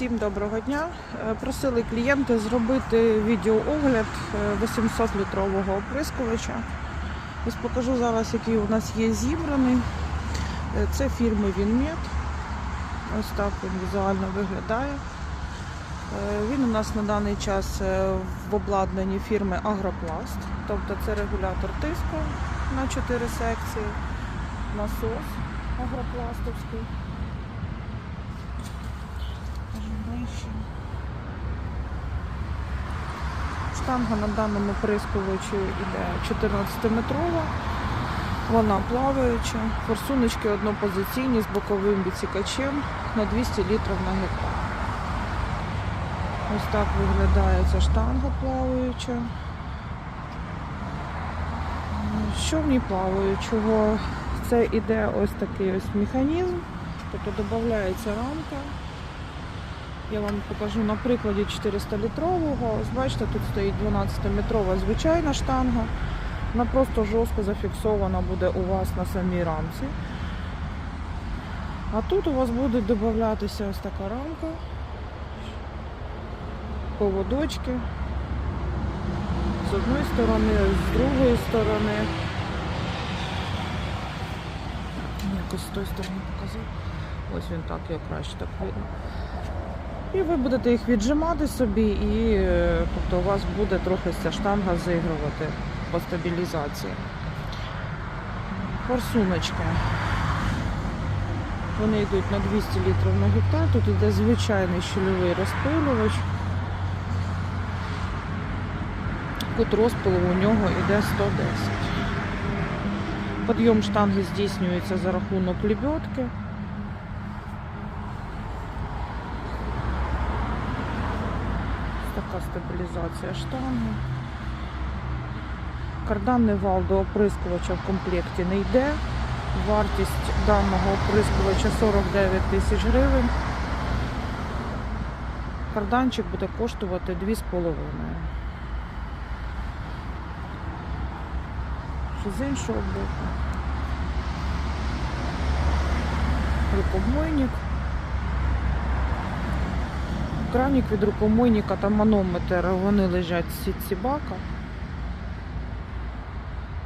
Всім доброго дня. Е, Просили клієнти зробити відеоогляд 800-літрового оприскувача. Ось покажу зараз, який у нас є зібраний. Е, Це фірми Вінмет. Ось так він візуально виглядає. Е, Він у нас на даний час е, в обладнанні фірми Агропласт. Тобто це регулятор тиску на 4 секції, насос агропластовський. Покажу ближче. Штанга на даному прискувачі йде 14-метрова. Вона плаваюча. Форсуночки однопозиційні з боковим відсікачем на 200 літрів на гектар. Ось так виглядає ця штанга плаваюча. Що в ній плаваючого? Це іде ось такий ось механізм, тобто додається рамка. Я вам покажу на прикладі 400-літрового. Ось бачите, тут стоїть 12-метрова звичайна штанга. Вона просто жорстко зафіксована буде у вас на самій рамці. А тут у вас буде додатися ось така рамка, поводочки. З одної сторони, з другої сторони. Якось з тої сторони показав. Ось він так, його краще так видно. І ви будете їх віджимати собі, і е, тобто у вас буде трохи ця штанга зігрувати по стабілізації. Форсуночки. Вони йдуть на 200 літрів на гектар. Тут йде звичайний щільовий розпилювач. Кут розпилу у нього йде 110. Підйом штанги здійснюється за рахунок лебедки. Така стабілізація штанги. Карданний вал до оприскувача в комплекті не йде. Вартість даного оприскувача 49 тисяч гривень. Карданчик буде коштувати 2,5. Що з іншого боку. Рукомойник. Кранік від рукомийника та манометр вони лежать в сітці бака.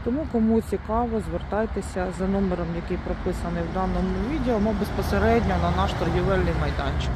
Тому кому цікаво, звертайтеся за номером, який прописаний в даному відео, або безпосередньо на наш торгівельний майданчик.